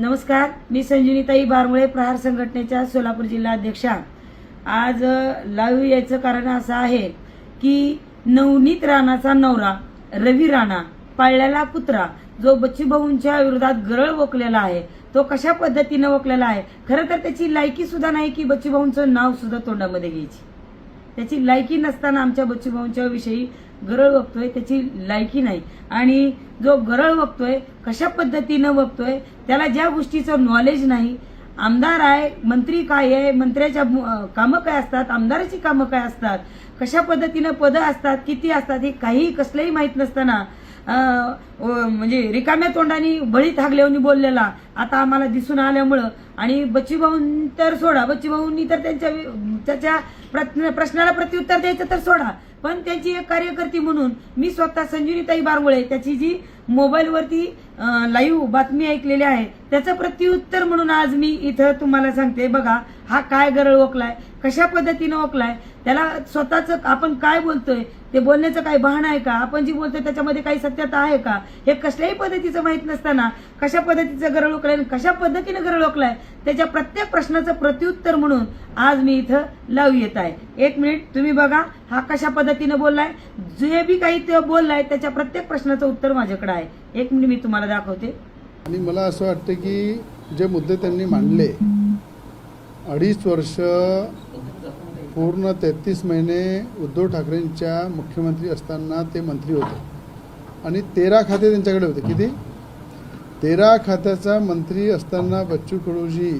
नमस्कार मी संजीवनीताई बारमुळे प्रहार संघटनेच्या सोलापूर जिल्हा अध्यक्षा. आज लाईव्ह यायचं कारण असं आहे की नवनीत राणाचा नवरा रवी राणा पाळलेला कुत्रा जो बच्चूभाऊंच्या विरोधात गरळ वकलेला आहे तो कशा पद्धतीनं वकलेला आहे? खरं तर त्याची लायकी सुद्धा नाही की बच्चूभाऊंचं नाव सुद्धा तोंडामध्ये घ्यायची. त्याची लायकी नसताना आमच्या बच्चूभाऊंच्या विषयी गरळ बघतोय त्याची लायकी नाही. आणि जो गरळ बघतोय कशा पद्धतीनं बघतोय त्याला ज्या गोष्टीचं नॉलेज नाही आमदार आहे मंत्री काय आहे मंत्र्याच्या कामं काय असतात आमदाराची कामं काय असतात कशा पद्धतीनं पदं असतात किती असतात हे काही कसलंही माहीत नसताना म्हणजे रिकाम्या तोंडाने बळी थागल्याऊनी बोललेला आता आम्हाला दिसून आल्यामुळं आणि बच्चूभाऊन तर सोडा बच्चूभाऊंनी तर त्यांच्या त्याच्या प्रश्नाला प्रत्युत्तर द्यायचं तर सोडा. पण त्यांची एक कार्यकर्ती म्हणून मी स्वतः संजीवनीताई बारगुळे त्याची जी मोबाईलवरती लाईव्ह बातमी ऐकलेली आहे त्याचं प्रत्युत्तर म्हणून आज मी इथं तुम्हाला सांगते. बघा हा काय गरळ ओकलाय कशा पद्धतीनं ओकलाय त्याला स्वतःच आपण काय बोलतोय ते बोलण्याचं काही बहाणं आहे का? आपण जी बोलतोय त्याच्यामध्ये काही सत्यता आहे का? हे कसल्याही पद्धतीचं माहीत नसताना कशा पद्धतीचं गरळ ओळखलंय आणि कशा पद्धतीनं गरळ ओळखलंय त्याच्या प्रत्येक प्रश्नाचं प्रत्युत्तर म्हणून आज मी इथं लावू येत आहे. एक मिनिट तुम्ही बघा हा कशा पद्धतीनं बोललाय? जे बी काही ते बोललाय त्याच्या प्रत्येक प्रश्नाचं उत्तर माझ्याकडे आहे. एक मिनिट मी तुम्हाला दाखवते. आणि मला असं वाटतं की जे मुद्दे त्यांनी मांडले अडीच वर्ष पूर्ण तेहतीस महिने उद्धव ठाकरेंच्या मुख्यमंत्री असताना ते मंत्री होते. आणि तेरा खाते त्यांच्याकडे होते. किती? तेरा खात्याचा मंत्री असताना बच्चू कडूजी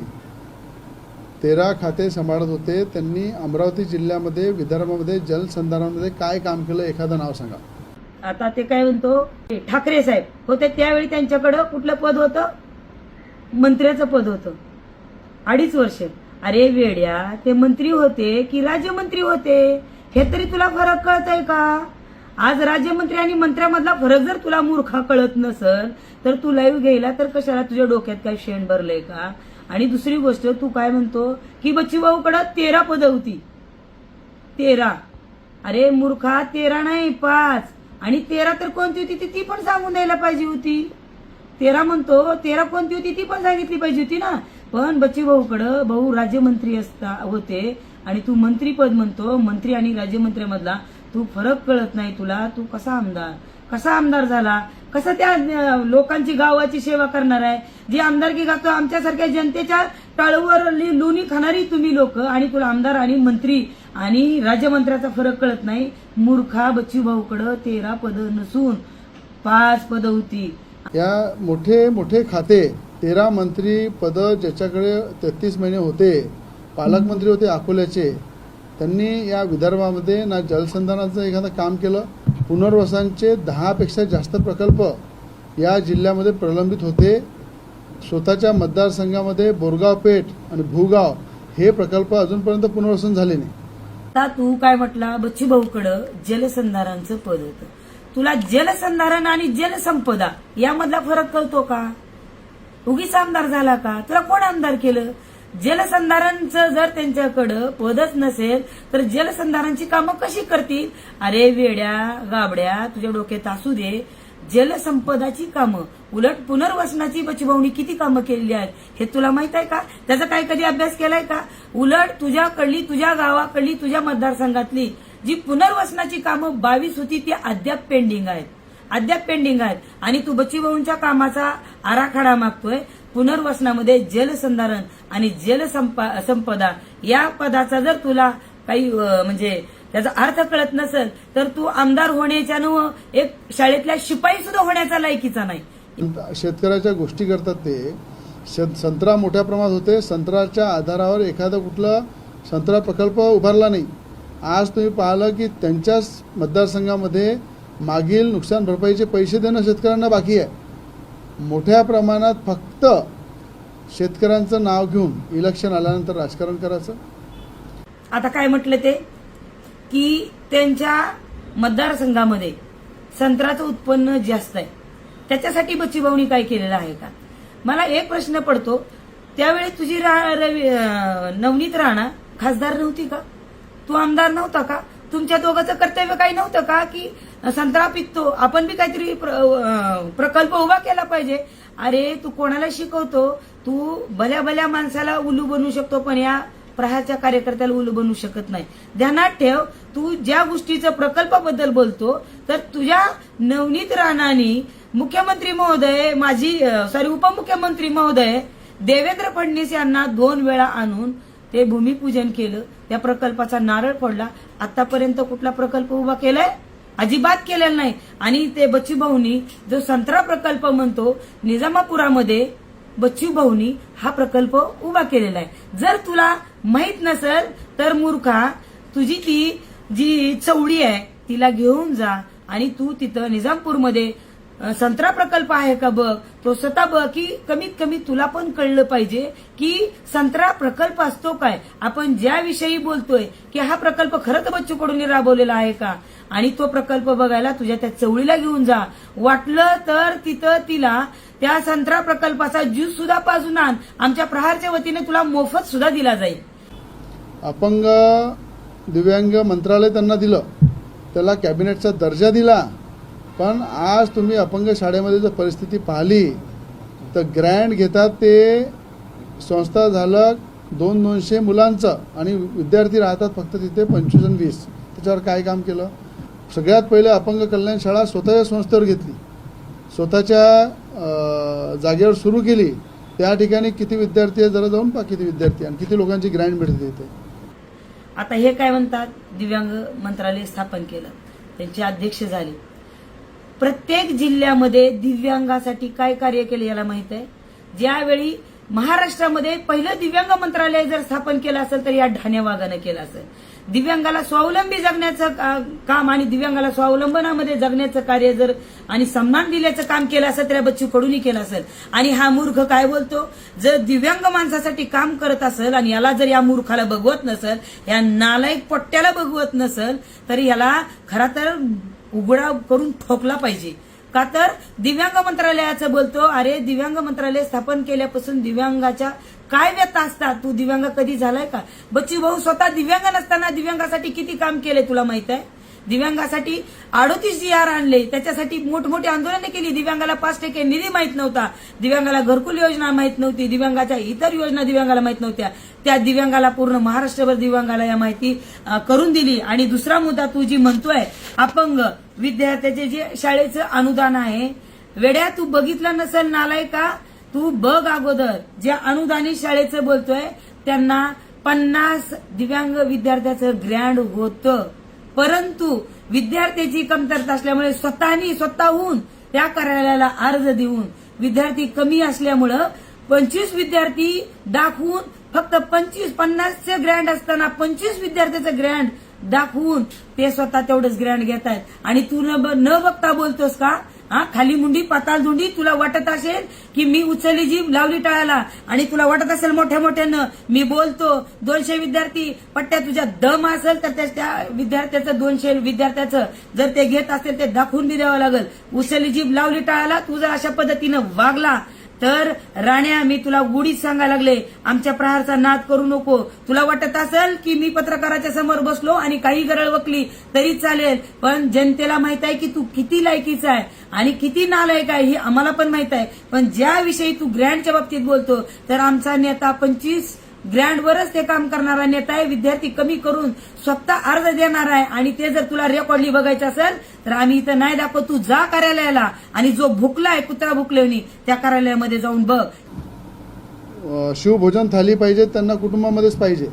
तेरा खाते सांभाळत होते. त्यांनी अमरावती जिल्ह्यामध्ये विदर्भामध्ये जलसंधारणामध्ये काय काम केलं एखादं नाव सांगा. आता ते काय म्हणतो? ठाकरे साहेब होते त्यावेळी त्यांच्याकडं कुठलं पद होतं? मंत्र्याचं पद होतं. अडीच वर्ष. अरे वेड्या ते मंत्री होते की राज्यमंत्री होते? हे तरी तुला फरक कळत आहे का? आज राज्यमंत्री आणि मंत्र्यामधला फरक जर तुला मूर्खा कळत नसल तर तू लाईव्ह घ्यायला तर कशाला तुझ्या डोक्यात काय शेण भरलंय का? आणि दुसरी गोष्ट तू काय म्हणतो? की बच्चूभाऊकडं तेरा पदं होती. तेरा. अरे मूर्खा तेरा नाही पाच. आणि तेरा तर कोणती होती? ती ती पण सांगून द्यायला पाहिजे होती. तेरा म्हणतो तेरा कोणती होती? ती पण सांगितली पाहिजे होती ना? पण बच्ची भाऊकडं भाऊ राज्यमंत्री असता होते. आणि तू मंत्रीपद म्हणतो मंत्री आणि राज्यमंत्र्यामधला तू फरक कळत नाही तुला. तू कसा आमदार? कसा आमदार झाला? कसा त्या लोकांची गावाची सेवा करणार आहे? जी आमदारकी गातो आमच्यासारख्या जनतेच्या टाळूवर लोणी खाणारी तुम्ही लोक. आणि तुला आमदार आणि मंत्री आणि राज्यमंत्र्याचा फरक कळत नाही. मूर्खा बच्चू भाऊकडं तेरा पद नसून पाच पद होती. या मोठे मोठे खाते तेरा मंत्री पद ज्याच्याकडे तेहतीस महिने होते पालकमंत्री होते अकोल्याचे. त्यांनी या विदर्भामध्ये ना जलसंधारणाचं एखादं काम केलं पुनर्वसनचे दहापेक्षा जास्त प्रकल्प या जिल्ह्यामध्ये प्रलंबित होते. स्वतःच्या मतदारसंघामध्ये बोरगाव पेठ आणि भूगाव हे प्रकल्प अजूनपर्यंत पुनर्वसन झाले नाही. आता तू काय म्हटला? बच्चू भाऊकडं जलसंधारणचं पद होतं. तुला जलसंधारण आणि जलसंपदा यामधला फरक कळतो का? उगीच आमदार झाला का? तुला कोण आमदार केलं? जलसंधारणचं जर त्यांच्याकडं पदच नसेल तर जलसंधारणची कामं कशी करतील? अरे वेड्या गाबड्या तुझ्या डोक्यात असू दे. जलसंपदाची कामं उलट पुनर्वसनाची बचभावणी किती कामं केलेली आहेत हे तुला माहीत आहे का? त्याचा काय कधी अभ्यास केलाय का? उलट तुझ्याकडली तुझ्या गावाकडली तुझ्या मतदारसंघातली जी पुनर्वसनाची कामं बावीस होती ती अद्याप पेंडिंग आहेत. अद्याप पेंडिंग आहेत. आणि तू बच्चूभाऊंच्या कामाचा आराखडा मागतोय. पुनर्वसनामध्ये जलसंधारण आणि जलसंपदा या पदाचा जर तुला काही म्हणजे त्याचा अर्थ कळत नसेल तर तू आमदार होण्याच्या नव एक शाळेतल्या शिपाई सुद्धा होण्याचा लायकीचा नाही. शेतकऱ्याच्या गोष्टी करतात ते. संत्रा मोठ्या प्रमाणात होते. संत्राच्या आधारावर एखादा कुठला संत्रा प्रकल्प उभारला नाही. आज तुम्ही पाहिलं की त्यांच्याच मतदारसंघामध्ये मागील नुकसान भरपाईचे पैसे देणं शेतकऱ्यांना बाकी आहे. मोठ्या प्रमाणात फक्त शेतकऱ्यांचं नाव घेऊन इलेक्शन आल्यानंतर राजकारण करायचं. आता काय म्हटलं ते? की त्यांच्या मतदारसंघामध्ये संत्र्याचं उत्पन्न जास्त आहे. त्याच्यासाठी बच्चूभाऊनी काय केलेलं आहे का? मला एक प्रश्न पडतो. त्यावेळी तुझी रा- रवी नवनीत राणा खासदार नव्हती का? तू आमदार नव्हता का? तुमच्या दोघांचं कर्तव्य काही नव्हतं का की संत्रा पिकतो? आपण बी काहीतरी प्रकल्प उभा केला पाहिजे. अरे तू कोणाला शिकवतो? तू भल्या भल्या माणसाला उलू बनवू शकतो पण या प्रहारच्या कार्यकर्त्याला उलू बनवू शकत नाही. ध्यानात ठेव तू ज्या गोष्टीचं प्रकल्पाबद्दल बोलतो तर तुझ्या नवनीत राणानी मुख्यमंत्री महोदय माझी सॉरी उपमुख्यमंत्री महोदय देवेंद्र फडणवीस यांना दोन वेळा आणून ते भूमिपूजन केलं. त्या प्रकल्पाचा नारळ फोडला. आतापर्यंत कुठला प्रकल्प उभा केलाय? अजिबात केलेला नाही. आणि ते बच्चू भाऊनी जो संत्रा प्रकल्प म्हणतो निजामापुरामध्ये बच्चू भाऊनी हा प्रकल्प उभा केलेला आहे. जर तुला माहीत नसेल तर मूर्खा तुझी ती जी चवडी आहे तिला घेऊन जा. आणि तू तिथं निजामपूरमध्ये संत्रा प्रकल्प आहे का बघ? तो स्वतः बघ की कमीत कमी तुला पण कळलं पाहिजे की संत्रा प्रकल्प असतो काय? आपण ज्याविषयी बोलतोय की हा प्रकल्प खरंच बच्चू कडून राबवलेला आहे का? आणि तो प्रकल्प बघायला तुझ्या त्या चवळीला घेऊन जा. वाटलं तर तिथं तिला त्या संत्रा प्रकल्पाचा ज्यूस सुद्धा पाजून आण. आमच्या प्रहारच्या वतीने तुला मोफत सुद्धा दिला जाईल. अपंग दिव्यांग मंत्रालय त्यांना दिलं. त्याला कॅबिनेटचा दर्जा दिला. पण आज तुम्ही अपंग शाळेमध्ये जर परिस्थिती पाहिली तर ग्रँड घेतात ते. संस्था झालं दोन दोनशे मुलांचं आणि विद्यार्थी राहतात फक्त तिथे पंचवीस आणि वीस. त्याच्यावर काय काम केलं? सगळ्यात पहिले अपंग कल्याण शाळा स्वतःच्या संस्थेवर घेतली. स्वतःच्या जागेवर सुरू केली. त्या ठिकाणी किती विद्यार्थी आहे जरा जाऊन पा किती विद्यार्थी आणि किती लोकांची ग्रँड मिळते इथे आता हे काय म्हणतात? दिव्यांग मंत्रालय स्थापन केलं. त्यांचे अध्यक्ष झाले. प्रत्येक जिल्ह्यामध्ये दिव्यांगासाठी काय कार्य केले याला माहीत आहे? ज्यावेळी महाराष्ट्रामध्ये पहिलं दिव्यांग मंत्रालय जर स्थापन केलं असेल तर या ढाण्या वाघानं केलं असेल. दिव्यांगाला स्वावलंबी जगण्याचं का- काम आणि दिव्यांगाला स्वावलंबनामध्ये जगण्याचं कार्य जर आणि सन्मान दिल्याचं काम केलं असेल तर या बच्चू कडूनही केलं असेल. आणि हा मूर्ख काय बोलतो? जर दिव्यांग माणसासाठी काम करत असेल आणि याला जर या मूर्खाला बघवत नसेल या नालायक पट्ट्याला बघवत नसेल तर याला खरा तर उघडा करून ठोकला पाहिजे. का तर दिव्यांग मंत्रालयाचं बोलतो अरे दिव्यांग मंत्रालय स्थापन केल्यापासून दिव्यांगाच्या काय व्यथा असतात? तू दिव्यांग कधी झालाय का? बच्ची भाऊ स्वतः दिव्यांग नसताना दिव्यांगासाठी किती काम केले तुला माहीत आहे? दिव्यांगासाठी अडोतीस जी आर आणले. त्याच्यासाठी मोठमोठी आंदोलनं केली. दिव्यांगाला पाच टक्के निधी माहीत नव्हता. दिव्यांगाला घरकुल योजना माहीत नव्हती. दिव्यांगाच्या इतर योजना दिव्यांगाला माहीत नव्हत्या. त्या दिव्यांगाला पूर्ण महाराष्ट्रभर दिव्यांगाला या माहिती करून दिली. आणि दुसरा मुद्दा तू जी म्हणतोय अपंग विद्यार्थ्याचे जे शाळेचं अनुदान आहे वेड्या तू बघितलं नसेल नालाय का तू बघ अगोदर. जे अनुदानित शाळेचं बोलतोय त्यांना पन्नास दिव्यांग विद्यार्थ्याचं ग्रँड होतं. परंतु विद्यार्थ्याची कमतरता असल्यामुळे स्वतःनी स्वतःहून त्या कार्यालयाला अर्ज देऊन विद्यार्थी कमी असल्यामुळं पंचवीस विद्यार्थी दाखवून फक्त पंचवीस पन्नासचे ग्रँड असताना पंचवीस विद्यार्थ्याचं ग्रँड दाखवून ते स्वतः तेवढंच ग्रँड घेत आहेत आणि तू न ब- न बघता बोलतोस का? हा? खाली मुंडी पाताळ धुंडी तुला वाटत असेल की मी उचलली जीभ लावली टाळाला आणि तुला वाटत असेल मोठ्या मोठ्यानं मी बोलतो दोनशे विद्यार्थी पट्ट्या तुझ्या दम असेल तर त्या- त्या विद्यार्थ्याचं दोनशे विद्यार्थ्याचं जर ते घेत असेल ते दाखवून बी द्यावं लागेल. उचलली जीभ लावली टाळाला तू जर अशा पद्धतीनं वागला तर राण्या मी तुला गुढीत सांगायला लागले. आमच्या प्रहारचा नाद करू नको. तुला वाटत असेल की मी पत्रकाराच्या समोर बसलो आणि काही गरळ वकली तरी चालेल. पण जनतेला माहीत आहे की तू किती लायकीचा आहे आणि किती नालायक आहे हे आम्हाला पण माहीत आहे. पण ज्याविषयी तू ग्रँडच्या बाबतीत बोलतो तर आमचा नेता पंचवीस ग्रँडवरच ते काम करणारा नेता आहे. विद्यार्थी कमी करून स्वतः अर्ज देणार आहे. आणि ते जर तुला रेकॉर्डली बघायचं असेल तर आम्ही इथं नाही दाखवत. तू जा कार्यालयाला. आणि जो भुकलाय कुत्रा भुकलेवनी त्या कार्यालयामध्ये जाऊन बघ. शिवभोजन थाली पाहिजे त्यांना कुटुंबामध्येच पाहिजे.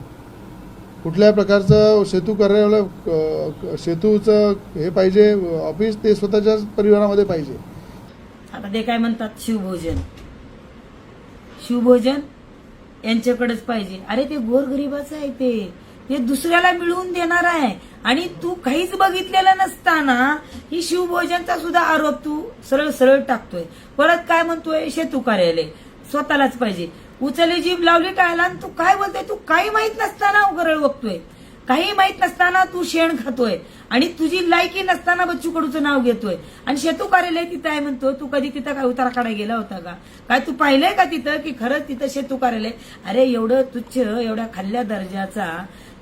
कुठल्याही प्रकारचं सेतू कार्यालय सेतूचं हे पाहिजे ऑफिस ते स्वतःच्याच परिवारामध्ये पाहिजे. आता ते काय म्हणतात? शिवभोजन. शिवभोजन यांच्याकडेच पाहिजे. अरे ते गोरगरिबाचं आहे ते. ते दुसऱ्याला मिळवून देणार आहे. आणि तू काहीच बघितलेलं नसताना ही शिवभोजनचा सुद्धा आरोप तू सरळ सरळ टाकतोय. परत काय म्हणतोय? शेतू कार्यालय. स्वतःलाच पाहिजे. उचले जीभ लावली टाळला आणि तू काय बोलतोय? तू काही माहीत नसताना उघडळ बघतोय. काही माहीत नसताना तू शेण खातोय आणि तुझी लायकी नसताना बच्चू कडूचं नाव घेतोय. आणि शेतू कार्यालय तिथं आहे म्हणतो तू कधी तिथं काय उतारा काढाय गेला होता का? काय तू पाहिलंय का तिथं की खरंच तिथं शेतू कार्यालय? अरे एवढं तुच्छ एवढ्या खाल्ल्या दर्जाचा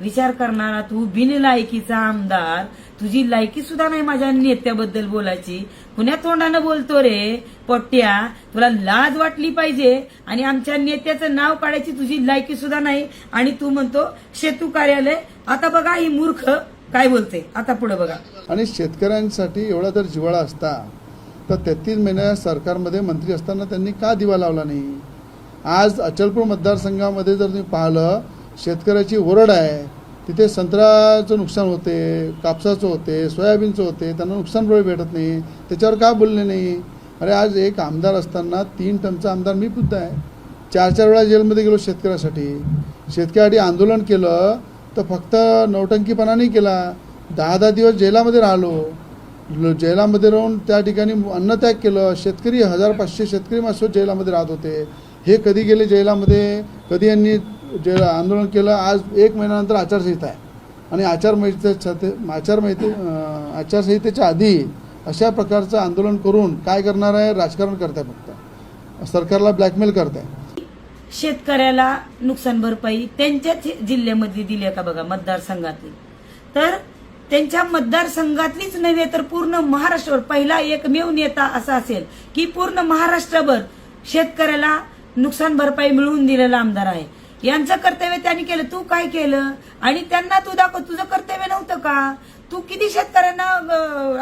विचार करणारा तू बिनलायकीचा आमदार तुझी लायकी सुद्धा नाही माझ्या नेत्याबद्दल बोलायची. पुण्या तोंडानं बोलतो रे पोट्ट्या तुला लाज वाटली पाहिजे आणि आमच्या नेत्याचं नाव काढायची तुझी लायकी सुद्धा नाही. आणि तू म्हणतो शेतू कार्यालय आता बघा ही मूर्ख काय बोलते? आता पुढे बघा. आणि शेतकऱ्यांसाठी एवढा जर जिव्हाळा असता तर तेहतीस महिन्या सरकारमध्ये मंत्री असताना त्यांनी का दिवा लावला नाही? आज अचलपूर मतदारसंघामध्ये जर तुम्ही पाहिलं शेतकऱ्याची ओरड आहे. तिथे संत्र्याचं नुकसान होते कापसाचं होते सोयाबीनचं होते त्यांना नुकसान भरपाई भेटत नाही. त्याच्यावर का बोलले नाही? अरे आज एक आमदार असताना तीन टनचा आमदार मी सुद्धा आहे. चार चार वेळा जेलमध्ये गेलो शेतकऱ्यासाठी. शेतकऱ्यासाठी आंदोलन केलं तर फक्त नौटंकीपणा नाही केला. दहा दहा दिवस जेलामध्ये राहिलो. जेलामध्ये राहून त्या ठिकाणी अन्नत्याग केलं. शेतकरी हजार पाचशे शेतकरी माझ्यासोबत जेलामध्ये राहत होते. हे कधी गेले जेलामध्ये? कधी यांनी जेल आंदोलन केलं? आज एक महिन्यानंतर आचारसंहिता आहे. आणि आचारसंहिते आचारमहिते आचारसंहितेच्या आधी अशा प्रकारचं आंदोलन करून काय करणार आहे? राजकारण करताय फक्त. सरकारला ब्लॅकमेल करताय. शेतकऱ्याला नुकसान भरपाई त्यांच्याच जिल्ह्यामध्ये दिली का बघा मतदारसंघातली. तर त्यांच्या मतदारसंघातलीच नव्हे तर पूर्ण महाराष्ट्रभर पहिला एकमेव नेता असा असेल की पूर्ण महाराष्ट्रभर शेतकऱ्याला नुकसान भरपाई मिळवून दिलेला आमदार आहे. यांचं कर्तव्य त्यांनी केलं. तू काय केलं? आणि त्यांना तू दाखव. तुझं कर्तव्य नव्हतं का? तू किती शेतकऱ्यांना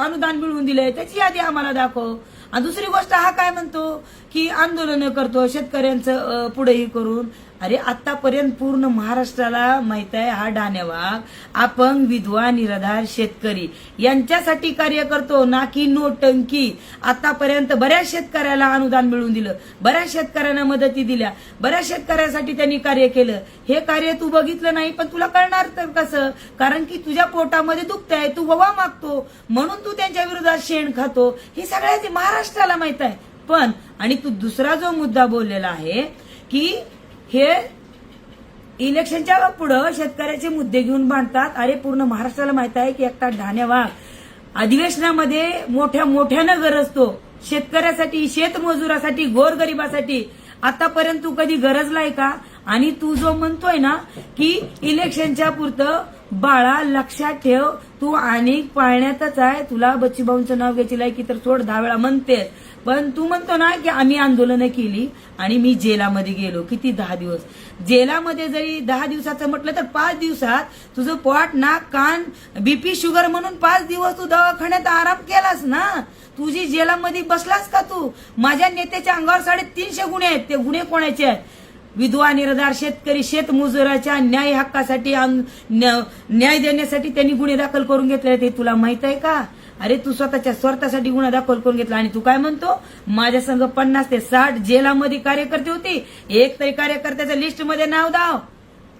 अनुदान मिळवून दिलंय? त्याची यादी आम्हाला दाखव. आणि दुसरी गोष्ट हा काय म्हणतो की आंदोलन करतो शेतकऱ्यांचं पुढेही करून. अरे आतापर्यंत पूर्ण महाराष्ट्राला माहीत आहे हा डाण्यावाग आपण विधवा निराधार शेतकरी यांच्यासाठी कार्य करतो. ना की नोटंकी आतापर्यंत बऱ्याच शेतकऱ्याला अनुदान मिळवून दिलं. बऱ्याच शेतकऱ्यांना मदती दिल्या. बऱ्याच शेतकऱ्यासाठी त्यांनी कार्य केलं. हे कार्य तू बघितलं नाही पण तुला कळणार तर कसं? कारण की तुझ्या पोटामध्ये दुखतंय तू हवा मागतो. म्हणून तू त्यांच्या विरोधात शेण खातो. हे सगळ्याच महाराष्ट्राला माहीत आहे. पण आणि तू दुसरा जो मुद्दा बोललेला आहे की हे इलेक्शनच्या पुढं शेतकऱ्याचे मुद्दे घेऊन बांधतात अरे पूर्ण महाराष्ट्राला माहीत आहे की एकटा ढाण्यावाग अधिवेशनामध्ये मोठ्या मोठ्यानं गरजतो. शेतकऱ्यासाठी शेतमजुरासाठी गोरगरिबासाठी. आतापर्यंत तू कधी गरजलाय का? आणि तू जो म्हणतोय ना की इलेक्शनच्या पुरतं बाळा लक्षात ठेव. तू आणि पाळण्यातच आहे. तुला बच्चीभाऊंचं नाव घ्यायची लायकी तर सोड दहा वेळा म्हणते. पण तू म्हणतो ना की आम्ही आंदोलनं केली आणि मी जेलामध्ये गेलो. किती दहा दिवस? जेलामध्ये जरी दहा दिवसाचं म्हटलं तर पाच दिवसात तुझं पोट नाक कान बीपी शुगर म्हणून पाच दिवस तू दवाखान्यात आराम केलास ना? तुझी जेलामध्ये बसलास का तू? माझ्या नेत्याच्या अंगावर साडेतीनशे गुन्हे आहेत. ते गुन्हे कोणाचे आहेत? विधवा निर्धार शेतकरी शेतमजुराच्या न्याय हक्कासाठी न्या- न्याय देण्यासाठी त्यांनी गुन्हे दाखल करून घेतले ते तुला माहीत आहे का? अरे तू स्वतःच्या स्वार्थासाठी गुन्हा दाखल करून घेतला. आणि तू काय म्हणतो? माझ्या संघ पन्नास ते साठ जेलामध्ये कार्यकर्ते होती. एक तरी कार्यकर्त्याच्या लिस्टमध्ये नाव दाव.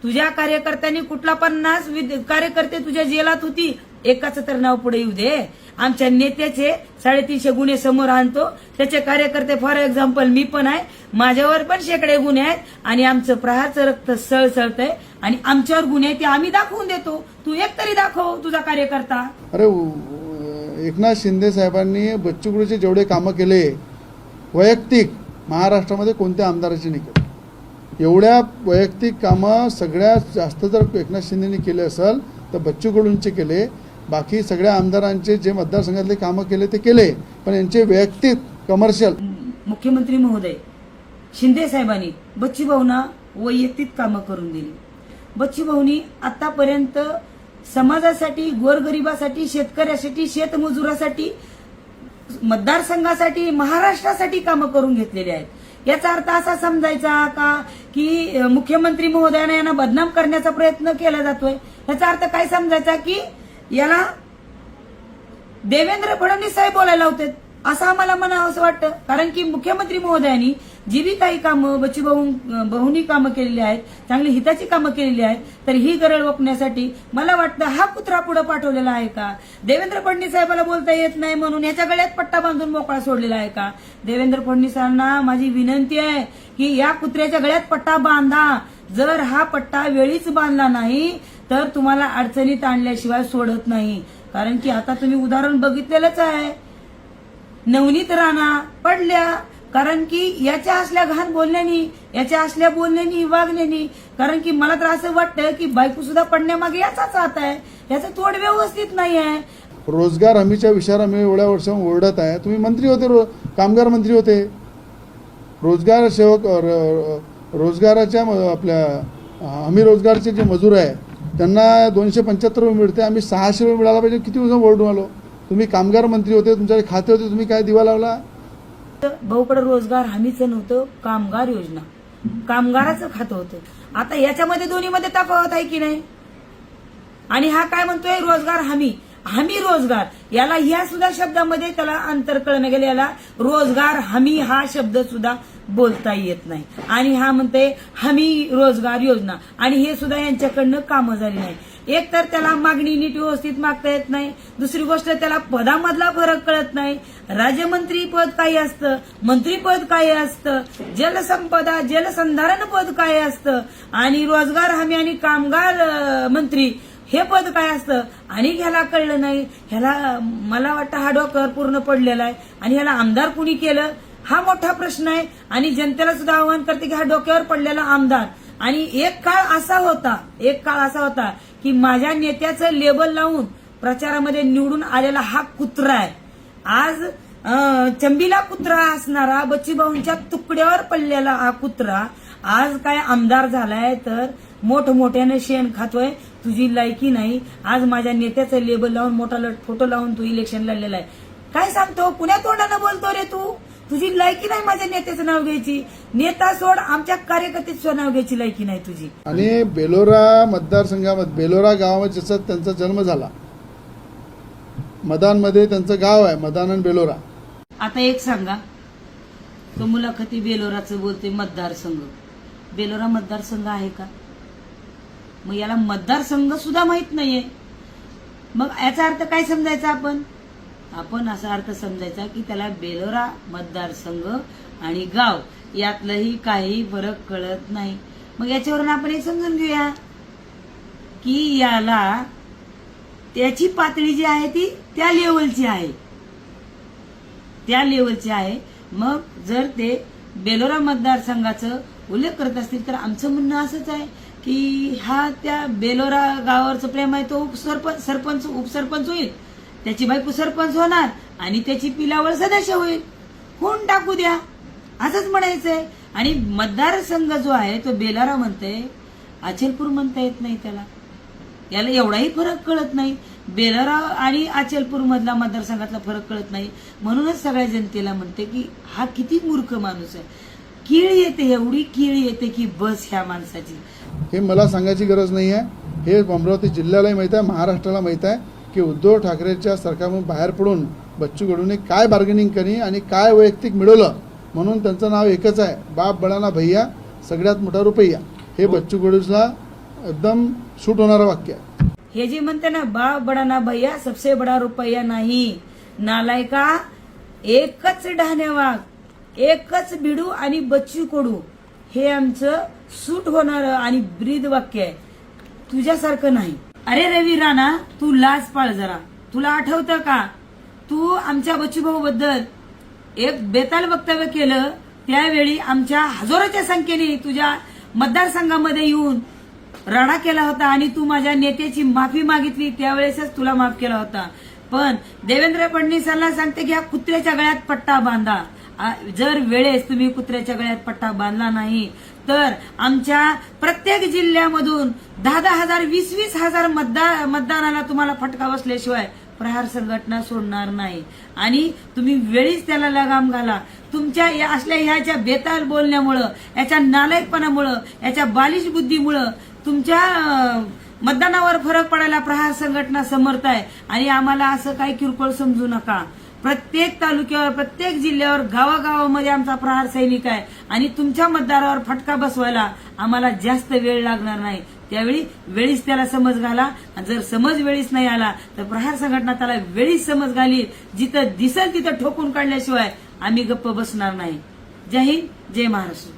तुझ्या कार्यकर्त्यांनी कुठला पन्नास कार्यकर्ते तुझ्या जेलात होती? एकाचं तर नाव पुढे येऊ दे. आमच्या नेत्याचे साडेतीनशे गुन्हे समोर आणतो. त्याचे कार्यकर्ते फॉर एक्झाम्पल मी पण आहे. माझ्यावर पण शेकडे गुन्हे आहेत. आणि आमचं प्रहारचं रक्त सळसळतंय आणि आमच्यावर गुन्हे आहेत ते आम्ही दाखवून देतो. तू एक तरी दाखव तुझा कार्यकर्ता. अरे एकनाथ शिंदे साहेबांनी बच्चू जेवढे कामं केले वैयक्तिक महाराष्ट्रामध्ये कोणत्या आमदाराची नाही केली. एवढ्या वैयक्तिक कामं सगळ्यात जास्त जर एकनाथ शिंदेनी केले असेल तर बच्चू कडूंचे केले बाकी सगळ्या आमदारांचे जे मतदारसंघातले कामं केले ते केले पण यांचे वैयक्तिक कमर्शियल मुख्यमंत्री महोदय शिंदे साहेबांनी बच्चूभाऊना वैयक्तिक कामं करून दिली. बच्चूभाऊनी आतापर्यंत समाजासाठी गोरगरिबासाठी शेतकऱ्यासाठी शेतमजुरासाठी मतदारसंघासाठी महाराष्ट्रासाठी कामं करून घेतलेली आहेत. याचा अर्थ असा समजायचा का की मुख्यमंत्री महोदयाने यांना बदनाम करण्याचा प्रयत्न केला जातोय? याचा अर्थ काय समजायचा की याला देवेंद्र फडणवीस साहेब बोलायला होते. असं आम्हाला म्हणावं असं वाटतं. कारण की मुख्यमंत्री महोदयांनी जी बी काही कामं बच्चूभाऊ बहुनी कामं केलेली आहेत चांगली हिताची कामं केलेली आहेत तर ही गरळ रोखण्यासाठी मला वाटतं हा कुत्रा पुढे पाठवलेला आहे का? देवेंद्र फडणवीस साहेबाला बोलता येत नाही म्हणून याच्या गळ्यात पट्टा बांधून मोकळा सोडलेला आहे का? देवेंद्र फडणवीसांना माझी विनंती आहे की या कुत्र्याच्या गळ्यात पट्टा बांधा. जर हा पट्टा वेळीच बांधला नाही तर तुम्हाला अडचणीत आणल्याशिवाय सोडत नाही. कारण की आता तुम्ही उदाहरण बघितलेलंच आहे. नवनीत राणा पडल्या. कारण की याच्या असल्या घाण बोलण्यानी याच्या असल्या बोलण्यानी वागण्यानी कारण की मला तर असं वाटतं की बायको सुद्धा पडण्यामागे याचाच हात आहे. याचं तोड व्यवस्थित नाही आहे रोजगार हमीच्या विषयावर आम्ही एवढ्या वर्ष ओरडत आहे. तुम्ही मंत्री होते रो कामगार मंत्री होते. रोजगार सेवक रोजगाराच्या आपल्या हमी रोजगारचे जे मजूर आहे त्यांना दोनशे पंच्याहत्तर रुपये मिळते आम्ही सहाशे रुपये मिळाला पाहिजे. किती दिवस ओरडून आलो तुम्ही कामगार मंत्री होते तुमच्याकडे खाते होते तुम्ही काय दिवा लावला? भाऊकडे रोजगार हमीचं नव्हतं कामगार योजना. कामगाराचं खातं होतं. आता याच्यामध्ये दोन्हीमध्ये तफावत आहे की नाही? आणि हा काय म्हणतोय? रोजगार हमी. हमी रोजगार. याला ह्या सुद्धा शब्दामध्ये त्याला अंतर कळणं गेलं. याला रोजगार हमी हा शब्द सुद्धा बोलता येत नाही. आणि हा म्हणते हमी रोजगार योजना. आणि हे सुद्धा यांच्याकडनं कामं झाली नाही. एक तर त्याला मागणी नीट व्यवस्थित मागता येत नाही. दुसरी गोष्ट त्याला पदामधला फरक कळत नाही. राज्यमंत्री पद काय असतं? मंत्रीपद काय असतं? जलसंपदा जलसंधारण पद काय असतं? आणि रोजगार हमी आणि कामगार मंत्री हे पद काय असतं? आणि ह्याला कळलं नाही. ह्याला मला वाटतं हा डोकर पूर्ण पडलेला आहे. आणि ह्याला आमदार कुणी केलं? हा मोठा प्रश्न आहे. आणि जनतेला सुद्धा आवाहन करते की हा डोक्यावर पडलेला आमदार. आणि एक काळ असा होता एक काळ असा होता की माझ्या नेत्याचं लेबल लावून प्रचारामध्ये निवडून आलेला हा कुत्रा आहे. आज चंबीला कुत्रा असणारा बच्चीभाऊंच्या तुकड्यावर पडलेला हा कुत्रा आज काय आमदार झालाय तर मोठमोठ्याने शेण खातोय. तुझी लायकी नाही. आज माझ्या नेत्याचं लेबल लावून मोठा लट- फोटो लावून तू इलेक्शन लढलेला आहे. काय सांगतो? पुण्या तोंडानं बोलतो रे तू? तुझी लायकी नाही माझ्या नेत्याचं नाव घ्यायची? नेता सोड आमच्या कार्यकर्त्याचं नाव घ्यायची लायकी नाही तुझी. आणि बेलोरा मतदारसंघामध्ये बेलोरा गावामध्ये ज्याचा त्यांचा जन्म झाला मदानमध्ये त्यांचं गाव आहे मदान आणि बेलोरा. आता एक सांगा. तो मुलाखती बेलोराचं बोलते मतदारसंघ. बेलोरा मतदारसंघ आहे का? मग याला मतदारसंघ सुद्धा माहीत नाहीये. मग याचा अर्थ काय समजायचा आपण? आपण असा अर्थ समजायचा की त्याला बेलोरा मतदारसंघ आणि गाव यातलंही काही फरक कळत नाही. मग याच्यावरून आपण हे समजून घेऊया की याला त्याची पातळी जी आहे ती त्या लेवलची आहे. त्या लेवलची आहे. मग जर ते बेलोरा मतदारसंघाचं उल्लेख करत असतील तर आमचं म्हणणं असंच आहे की हा त्या बेलोरा गावावरचं प्रेम आहे तो उपसरपंच सरपंच उपसरपंच होईल. त्याची बायको सरपंच होणार आणि त्याची पिलावळ सदस्य होईल. होऊन टाकू द्या. असंच म्हणायचंय. आणि मतदारसंघ जो आहे तो बेलारा म्हणते अचलपूर म्हणता येत नाही त्याला. याला एवढाही फरक कळत नाही. बेलारा आणि अचलपूर मधला मतदारसंघातला फरक कळत नाही. म्हणूनच सगळ्या जनतेला म्हणते की हा किती मूर्ख माणूस आहे. कीळ येते एवढी कीळ येते की बस ह्या माणसाची. हे मला सांगायची गरज नाही आहे हे अमरावती जिल्ह्यालाही माहीत आहे महाराष्ट्राला माहीत आहे. की उद्धव ठाकरेच्या सरकारमधून बाहेर पडून बच्चू कडूने काय बार्गेनिंग करी आणि काय वैयक्तिक मिळवलं? म्हणून त्यांचं नाव एकच आहे. बाप बळाना भैया सगळ्यात मोठा रुपया. हे बच्चू कडूचा एकदम सूट होणारं वाक्य आहे. हे जे म्हणते ना बा बडा ना भैया सबसे बडा रुपया नाही. नालायका एकच ढाण्यावाग एकच बिडू आणि बच्चू कडू. हे आमचं सूट होणार आणि ब्रीद वाक्य आहे. तुझ्यासारखं नाही. अरे रवी राणा तू लाज पाळ जरा. तुला आठवतं का? तू आमच्या बच्चूभाऊ बद्दल एक बेताल वक्तव्य केलं. त्यावेळी आमच्या हजारोच्या संख्येने तुझ्या मतदारसंघामध्ये येऊन राडा केला होता आणि तू माझ्या नेत्याची माफी मागितली. त्यावेळेसच तुला माफ केला होता. पण देवेंद्र फडणवीसांना सांगते की ह्या कुत्र्याच्या गळ्यात पट्टा बांधा. जर वेळेस तुम्ही कुत्र्याच्या गळ्यात पट्टा बांधला नाही तर आमच्या प्रत्येक जिल्ह्यामधून दहा दहा हजार वीस वीस हजार मतदार मतदानाला तुम्हाला फटका बसल्याशिवाय प्रहार संघटना सोडणार नाही. आणि तुम्ही वेळीच त्याला लगाम घाला. तुमच्या या असल्या ह्याच्या बेताल बोलण्यामुळं याच्या नालायकपणामुळं याच्या बालिश बुद्धीमुळं तुमच्या मतदानावर फरक पडायला प्रहार संघटना समर्थ आहे. आणि आम्हाला असं काही किरकोळ समजू नका. प्रत्येक तालुक्यावर प्रत्येक जिल्ह्यावर गावागावामध्ये आमचा प्रहार सैनिक आहे. आणि तुमच्या मतदारावर फटका बसवायला आम्हाला जास्त वेळ लागणार नाही. त्यावेळी वेळीच त्याला समज घाला. आणि जर समज वेळीच नाही आला तर प्रहार संघटना त्याला वेळीच समज घाली. जिथं दिसेल तिथं ठोकून काढल्याशिवाय आम्ही गप्प बसणार नाही. जय हिंद जय महाराष्ट्र.